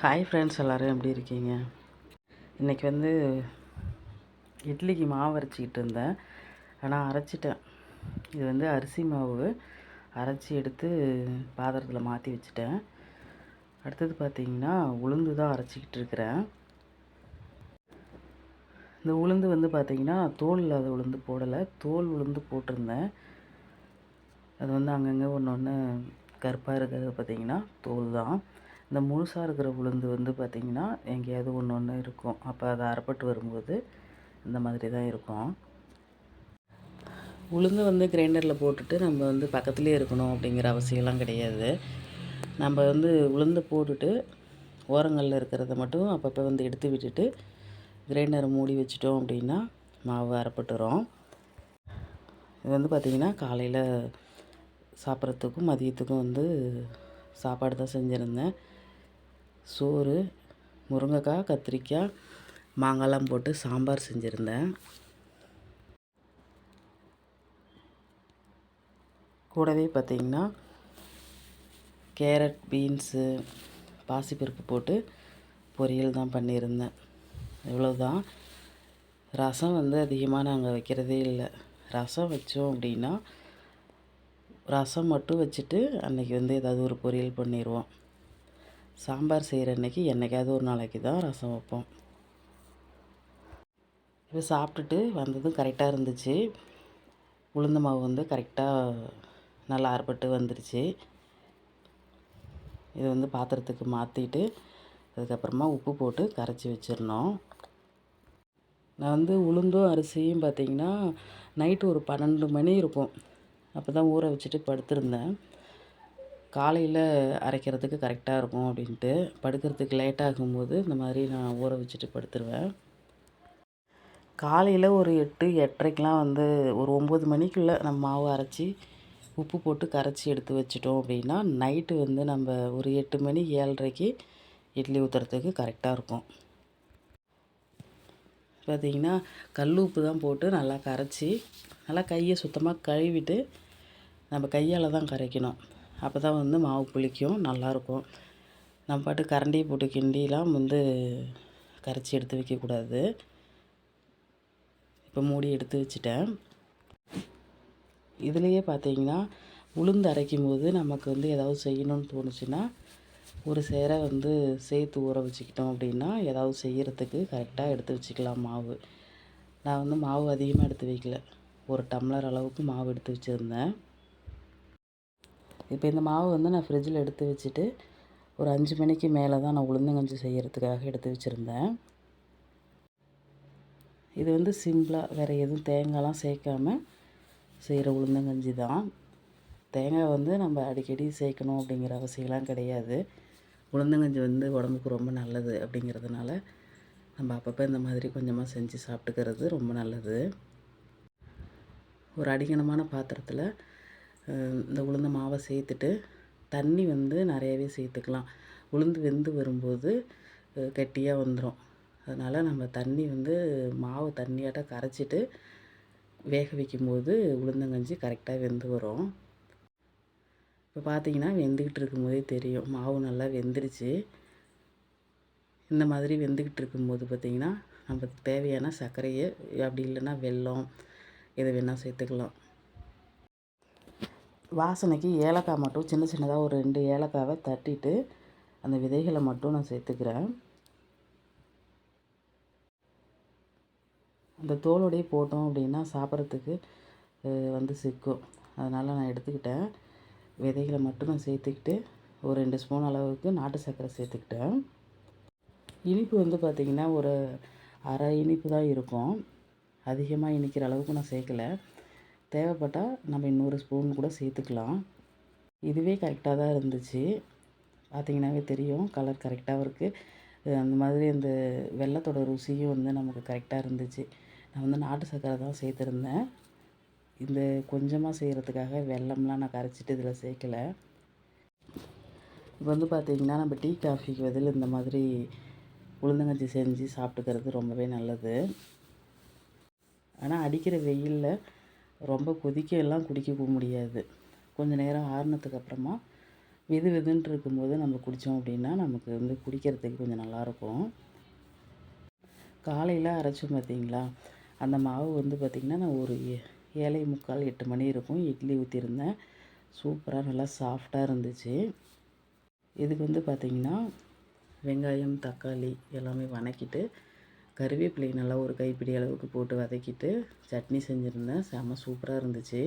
Hi friends எல்லோரும் எப்படி இருக்கீங்க? இன்றைக்கி வந்து இட்லிக்கு மாவு அரைச்சிக்கிட்டு இருந்தேன். ஆனால் அரைச்சிட்டேன். இது வந்து அரிசி மாவு. அரைச்சி எடுத்து பாத்திரத்தில் மாற்றி வச்சுட்டேன். அடுத்தது பார்த்திங்கன்னா உளுந்து தான் அரைச்சிக்கிட்டு இருக்கிறேன். இந்த உளுந்து வந்து பார்த்திங்கன்னா தோல் இல்லாத உளுந்து போடலை. தோல் உளுந்து போட்டிருந்தேன். அது வந்து அங்கங்கே ஒன்று ஒன்று கருப்பாக இருக்கிறது பார்த்திங்கன்னா தோல் தான். இந்த முழுசாக இருக்கிற உளுந்து வந்து பார்த்திங்கன்னா எங்கேயாவது ஒன்று ஒன்று இருக்கும். அப்போ அதை அறப்பட்டு வரும்போது இந்த மாதிரி தான் இருக்கும். உளுந்து வந்து கிரைண்டரில் போட்டுட்டு நம்ம வந்து பக்கத்துலேயே இருக்கணும் அப்படிங்கிற அவசியம்லாம் கிடையாது. நம்ம வந்து உளுந்து போட்டுட்டு ஓரங்களில் இருக்கிறத மட்டும் அப்பப்போ வந்து எடுத்து விட்டுட்டு கிரைண்டரை மூடி வச்சிட்டோம் அப்படின்னா மாவு அறப்பட்டுரும். இது வந்து பார்த்திங்கன்னா காலையில் சாப்பிட்றதுக்கும் மதியத்துக்கும் வந்து சாப்பாடு தான் செஞ்சுருந்தேன். சோறு முருங்கைக்காய் கத்திரிக்காய் மாங்காய்லாம் போட்டு சாம்பார் செஞ்சுருந்தேன். கூடவே பார்த்திங்கன்னா கேரட் பீன்ஸு பாசிப்பருப்பு போட்டு பொரியல் தான் பண்ணியிருந்தேன். இவ்வளோதான் ரசம் வந்து அதிகமாக நாங்கள் வைக்கிறதே இல்லை. ரசம் வச்சோம் அப்படின்னா ரசம் மட்டும் வச்சுட்டு அன்றைக்கி வந்து ஏதாவது ஒரு பொரியல் பண்ணிடுவோம் சாம்பார் செய்கிற அன்றைக்கி என்றைக்காவது ஒரு நாளைக்கு தான் ரசம் வைப்போம். இப்போ சாப்பிட்டுட்டு வந்ததும் கரெக்டாக இருந்துச்சு. உளுந்த மாவு வந்து கரெக்டாக நல்லா அறுபட்டு வந்துருச்சு. இது வந்து பாத்திரத்துக்கு மாற்றிட்டு அதுக்கப்புறமா உப்பு போட்டு கரைச்சி வச்சிடணும். நான் வந்து உளுந்தும் அரிசியும் பார்த்திங்கன்னா நைட்டு ஒரு பன்னெண்டு மணி இருக்கும். அப்போ தான் ஊற வச்சுட்டு படுத்திருந்தேன். காலையில் அரைக்கிறதுக்கு கரெக்டாக இருக்கும் அப்படின்ட்டு படுக்கிறதுக்கு லேட் ஆகும்போது இந்த மாதிரி நான் ஊற வச்சுட்டு படுத்துருவேன். காலையில் ஒரு எட்டு எட்டரைக்கெலாம் வந்து ஒரு ஒம்பது மணிக்குள்ளே நம்ம மாவு அரைச்சி உப்பு போட்டு கரைச்சி எடுத்து வச்சிட்டோம் அப்படின்னா நைட்டு வந்து நம்ம ஒரு எட்டு மணி ஏழரைக்கு இட்லி ஊற்றுறதுக்கு கரெக்டாக இருக்கும். பார்த்திங்கன்னா கல் உப்பு தான் போட்டு நல்லா கரைச்சி நல்லா கையை சுத்தமாக கழுவிட்டு நம்ம கையால் தான் கரைக்கணும். அப்போ தான் வந்து மாவு புளிக்கும் நல்லாயிருக்கும் நம்ம பாட்டு கரண்டி போட்டு கிண்டிலாம் வந்து கரைச்சி எடுத்து வைக்கக்கூடாது. இப்போ மூடி எடுத்து வச்சுட்டேன். இதுலேயே பார்த்தீங்கன்னா உளுந்து அரைக்கும் போது நமக்கு வந்து ஏதாவது செய்யணும்னு தோணுச்சுன்னா ஒரு சேரை வந்து சேர்த்து ஊற வச்சுக்கிட்டோம் அப்படின்னா ஏதாவது செய்கிறதுக்கு கரெக்டாக எடுத்து வச்சுக்கலாம் மாவு. நான் வந்து மாவு அதிகமாக எடுத்து வைக்கல. ஒரு டம்ளர் அளவுக்கு மாவு எடுத்து வச்சுருந்தேன். இப்போ இந்த மாவு வந்து நான் ஃப்ரிட்ஜில் எடுத்து வச்சுட்டு ஒரு அஞ்சு மணிக்கு மேலே தான் நான் உளுந்தங்கஞ்சி செய்கிறதுக்காக எடுத்து வச்சுருந்தேன். இது வந்து சிம்பிளாக வேறு எதுவும் தேங்காய்லாம் சேர்க்காம செய்கிற உளுந்தங்கஞ்சி தான். தேங்காய் வந்து நம்ம அடிக்கடி சேர்க்கணும் அப்படிங்கிற அவசியம்லாம் கிடையாது. உளுந்தங்கஞ்சி வந்து உடம்புக்கு ரொம்ப நல்லது அப்படிங்கிறதுனால நம்ம அப்பப்போ இந்த மாதிரி கொஞ்சமாக செஞ்சு சாப்பிட்டுக்கிறது ரொம்ப நல்லது. ஒரு அடிக்கணமான பாத்திரத்தில் இந்த உளுந்த மாவை சேர்த்துட்டு தண்ணி வந்து நிறையவே சேர்த்துக்கலாம். உளுந்து வெந்து வரும்போது கெட்டியாக வந்துடும் அதனால் நம்ம தண்ணி வந்து மாவு தண்ணியாட்ட கரைச்சிட்டு வேக வைக்கும்போது உளுந்தங்கஞ்சி கரெக்டாக வெந்து வரும். இப்போ பார்த்தீங்கன்னா வெந்துக்கிட்டு இருக்கும்போதே தெரியும். மாவு நல்லா வெந்துருச்சு. இந்த மாதிரி வெந்துக்கிட்டு இருக்கும்போது பார்த்திங்கன்னா நமக்கு தேவையான சர்க்கரையை அப்படி இல்லைன்னா வெல்லம் எது வேணால் சேர்த்துக்கலாம். வாசனைக்கு ஏலக்காய் மட்டும் சின்ன சின்னதாக ஒரு ரெண்டு ஏலக்காவை தட்டிட்டு அந்த விதைகளை மட்டும் நான் சேர்த்துக்கிறேன். அந்த தோலோடையே போட்டோம் அப்படின்னா சாப்பிட்றதுக்கு வந்து சிக்கும். அதனால் நான் எடுத்துக்கிட்டேன். விதைகளை மட்டும் நான் சேர்த்துக்கிட்டு ஒரு ரெண்டு ஸ்பூன் அளவுக்கு நாட்டு சர்க்கரை சேர்த்துக்கிட்டேன். இனிப்பு வந்து பார்த்திங்கன்னா ஒரு அரை இனிப்பு தான் இருக்கும். அதிகமாக இனிக்கிற அளவுக்கு நான் சேர்க்கலை. தேவைப்பட்டால் நம்ம இன்னொரு ஸ்பூன் கூட சேர்த்துக்கலாம். இதுவே கரெக்டாக தான் இருந்துச்சு. பார்த்திங்கனாவே தெரியும் கலர் கரெக்டாகவும் இருக்குது அந்த மாதிரி அந்த வெள்ளத்தோட ருசியும் வந்து நமக்கு கரெக்டாக இருந்துச்சு. நான் வந்து நாட்டு சர்க்கரை தான் சேர்த்துருந்தேன். இந்த கொஞ்சமாக செய்கிறதுக்காக வெள்ளம்லாம் நான் கரைச்சிட்டு இதில் சேர்க்கலை. இப்போ வந்து பார்த்திங்கன்னா நம்ம டீ காஃபிக்கு பதில் இந்த மாதிரி உளுந்தங்கஞ்சி செஞ்சு சாப்பிட்டுக்கிறது ரொம்பவே நல்லது. ஆனால் அடிக்கிற வெயிலில் ரொம்ப கொதிக்க எல்லாம் குடிக்க முடியாது. கொஞ்சம் நேரம் ஆறுனதுக்கு அப்புறமா வெது வெதுன்னு இருக்கும்போது நம்ம குடித்தோம் அப்படின்னா நமக்கு வந்து குடிக்கிறதுக்கு கொஞ்சம் நல்லாயிருக்கும். காலையில் அரைச்சோம் பார்த்தீங்களா? அந்த மாவு வந்து பார்த்திங்கன்னா நான் ஒரு ஏ ஏழை முக்கால் எட்டு மணி இருக்கும் இட்லி ஊற்றிருந்தேன் சூப்பராக நல்லா சாஃப்டாக இருந்துச்சு. இதுக்கு வந்து பார்த்திங்கன்னா வெங்காயம் தக்காளி எல்லாமே வதக்கிட்டு கருவேப்பிலை நல்லா ஒரு கைப்பிடி அளவுக்கு போட்டு வதக்கிட்டு சட்னி செஞ்சுருந்தேன். செம்ம சூப்பராக இருந்துச்சு.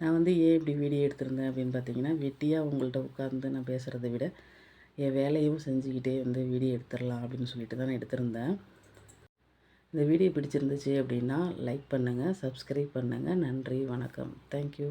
நான் வந்து ஏன் இப்படி வீடியோ எடுத்திருந்தேன் அப்படின்னு பார்த்தீங்கன்னா வெட்டியாக உங்கள்கிட்ட உட்காந்து நான் பேசுகிறத விட என் வேலையும் செஞ்சுக்கிட்டே வந்து வீடியோ எடுத்துடலாம் அப்படின்னு சொல்லிட்டு தான் நான் எடுத்திருந்தேன். இந்த வீடியோ பிடிச்சிருந்துச்சு அப்படின்னா லைக் பண்ணுங்கள் சப்ஸ்கிரைப் பண்ணுங்கள் நன்றி வணக்கம். தேங்க்யூ